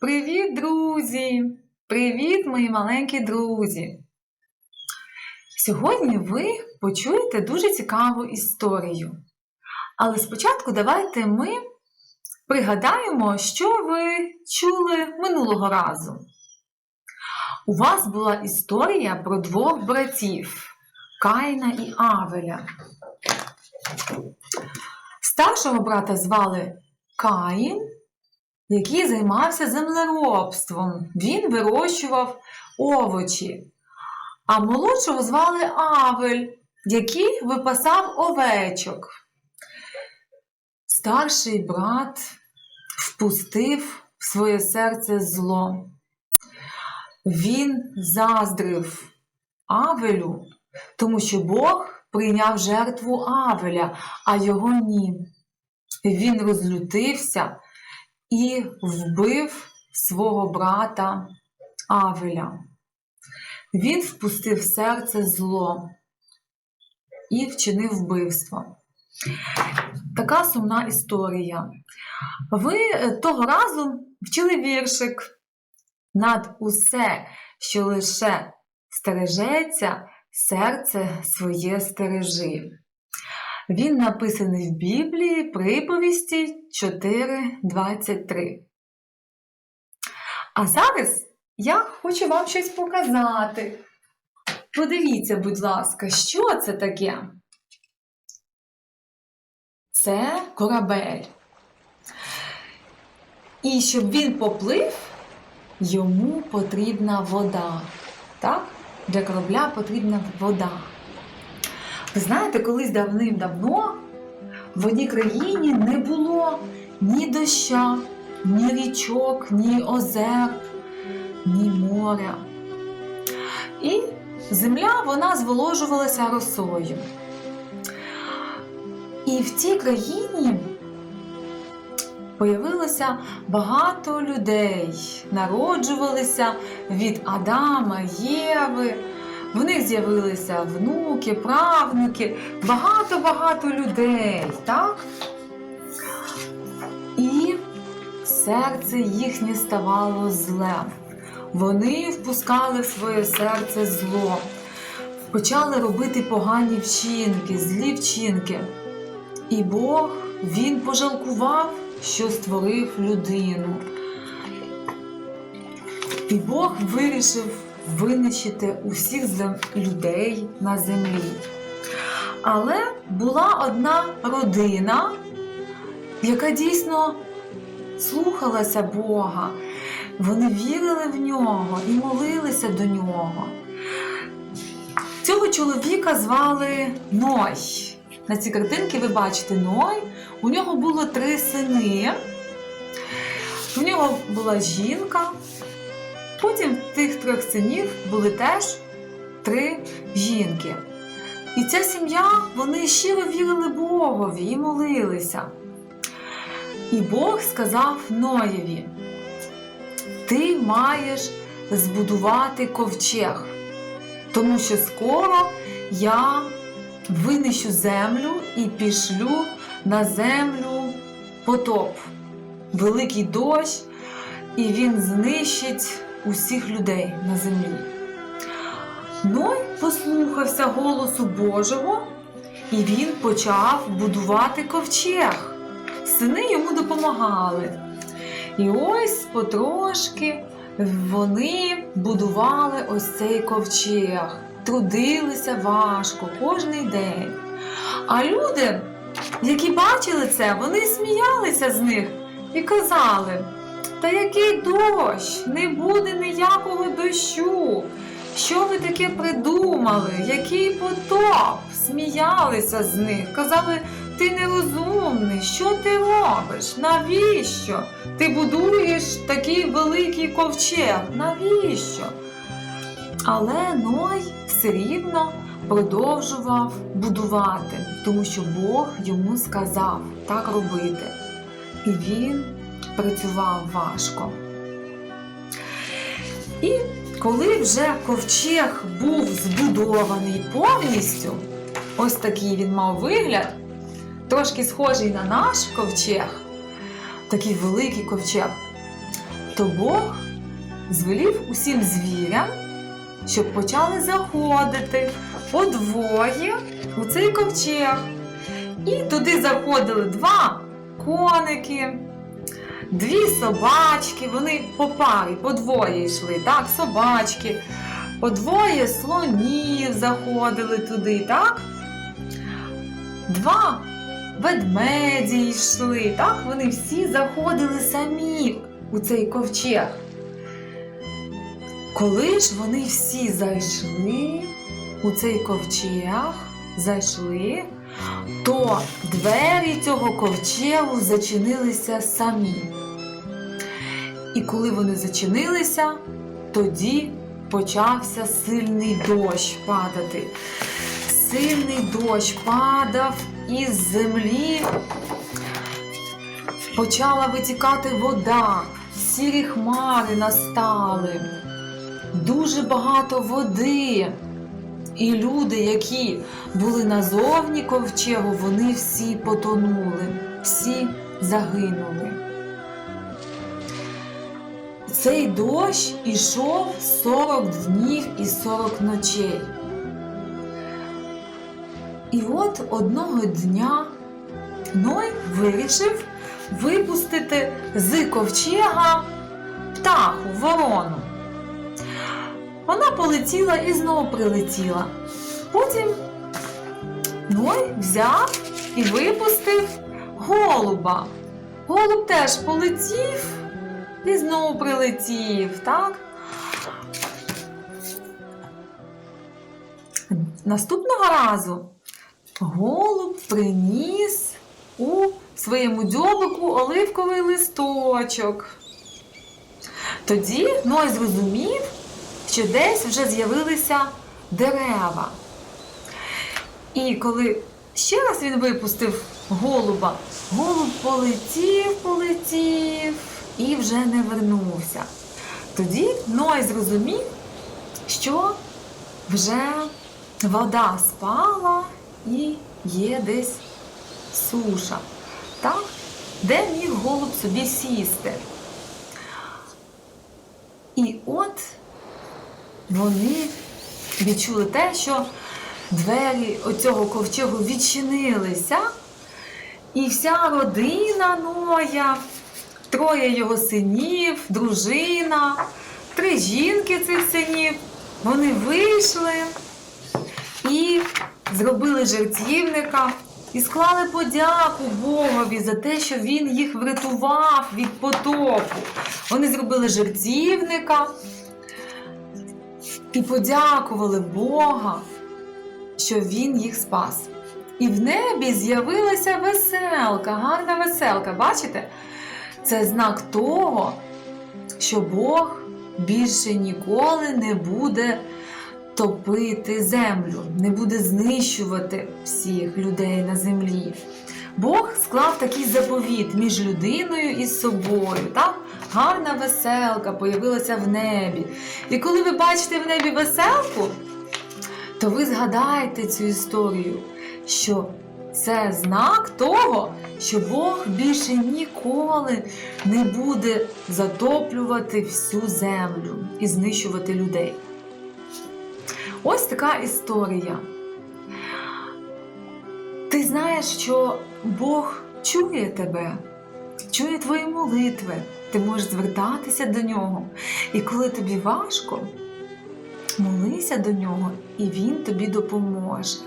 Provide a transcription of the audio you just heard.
Привіт, друзі! Привіт, мої маленькі друзі! Сьогодні ви почуєте дуже цікаву історію. Але спочатку давайте ми пригадаємо, що ви чули минулого разу. У вас була історія про двох братів Каїна і Авеля. Старшого брата звали Каїн, який займався землеробством. Він вирощував овочі. А молодшого звали Авель, який випасав овечок. Старший брат впустив в своє серце зло. Він заздрив Авелю, тому що Бог прийняв жертву Авеля, а його ні. Він розлютився і вбив свого брата Авеля. Він впустив серце зло і вчинив вбивство. Така сумна історія. Ви е, того разу вчили віршик над усе, що лише стережеться, серце своє стережи. Він написаний в Біблії приповісті 4.23. А зараз я хочу вам щось показати. Подивіться, будь ласка, що це таке? Це корабель. І щоб він поплив, йому потрібна вода. Так? Для корабля потрібна вода. Ви знаєте, колись давним-давно в одній країні не було ні доща, ні річок, ні озер, ні моря. І земля вона зволожувалася росою. І в цій країні появилося багато людей, народжувалися від Адама, Єви. В них з'явилися внуки, правнуки, багато-багато людей, так? І серце їхнє ставало зле. Вони впускали в своє серце зло, почали робити погані вчинки, злі вчинки. І Бог він пожалкував, що створив людину. І Бог вирішив винищити усіх людей на землі. Але була одна родина, яка дійсно слухалася Бога. Вони вірили в нього і молилися до нього. Цього чоловіка звали Ной. На цій картинці ви бачите Ной. У нього було три сини. У нього була жінка. Потім в тих трьох синів були теж три жінки. І ця сім'я, вони щиро вірили Богові і молилися. І Бог сказав Ноєві: Ти маєш збудувати ковчег, тому що скоро я винищу землю і пішлю на землю потоп, великий дощ, і він знищить усіх людей на землі. Ной послухався голосу Божого, і він почав будувати ковчег. Сини йому допомагали. І ось потрошки вони будували ось цей ковчег, трудилися важко кожний день. А люди, які бачили це, вони сміялися з них і казали: Та який дощ, не буде ніякого дощу. Що ви таке придумали? Який потоп? Сміялися з них, казали, ти нерозумний, що ти робиш? Навіщо? Ти будуєш такий великий ковчег. Навіщо? Але Ной все рівно продовжував будувати, тому що Бог йому сказав так робити. І він працював важко. І коли вже ковчег був збудований повністю, ось такий він мав вигляд, трошки схожий на наш ковчег, такий великий ковчег, то Бог звелів усім звірям, щоб почали заходити по двоє у цей ковчег. І туди заходили два коники, дві собачки, вони по парі, по двоє йшли, так, собачки, по двоє слонів заходили туди, так? Два ведмеді йшли, так? Вони всі заходили самі у цей ковчег. Коли ж вони всі зайшли у цей ковчег, зайшли, то двері цього ковчегу зачинилися самі. І коли вони зачинилися, тоді почався сильний дощ падати. Сильний дощ падав із землі. Почала витікати вода, сірі хмари настали, дуже багато води. І люди, які були назовні ковчегу, вони всі потонули, всі загинули. Цей дощ ішов 40 днів і 40 ночей. І от одного дня Ной вирішив випустити з ковчега птаху, ворону. Вона полетіла і знову прилетіла. Потім Ной взяв і випустив голуба. Голуб теж полетів і знову прилетів, так? Наступного разу голуб приніс у своєму дзьобику оливковий листочок. Тоді Ной зрозумів, що десь вже з'явилися дерева. І коли ще раз він випустив голуба, голуб полетів, полетів і вже не вернувся. Тоді Ной зрозумів, що вже вода спала і є десь суша, так? де міг голуб собі сісти. І от вони відчули те, що двері оцього ковчегу відчинилися, і вся родина Ноя, троє його синів, дружина, три жінки цих синів, вони вийшли і зробили жертівника. І склали подяку Богові за те, що він їх врятував від потопу. Вони зробили жертівника і подякували Бога, що Він їх спас. І в небі з'явилася веселка, гарна веселка. Бачите? Це знак того, що Бог більше ніколи не буде топити землю, не буде знищувати всіх людей на землі. Бог склав такий заповіт між людиною і собою. Так? Гарна веселка появилася в небі. І коли ви бачите в небі веселку, то ви згадаєте цю історію, що це знак того, що Бог більше ніколи не буде затоплювати всю землю і знищувати людей. Ось така історія. Ти знаєш, що Бог чує тебе, чує твої молитви, ти можеш звертатися до нього. І коли тобі важко, молися до нього, і Він тобі допоможе.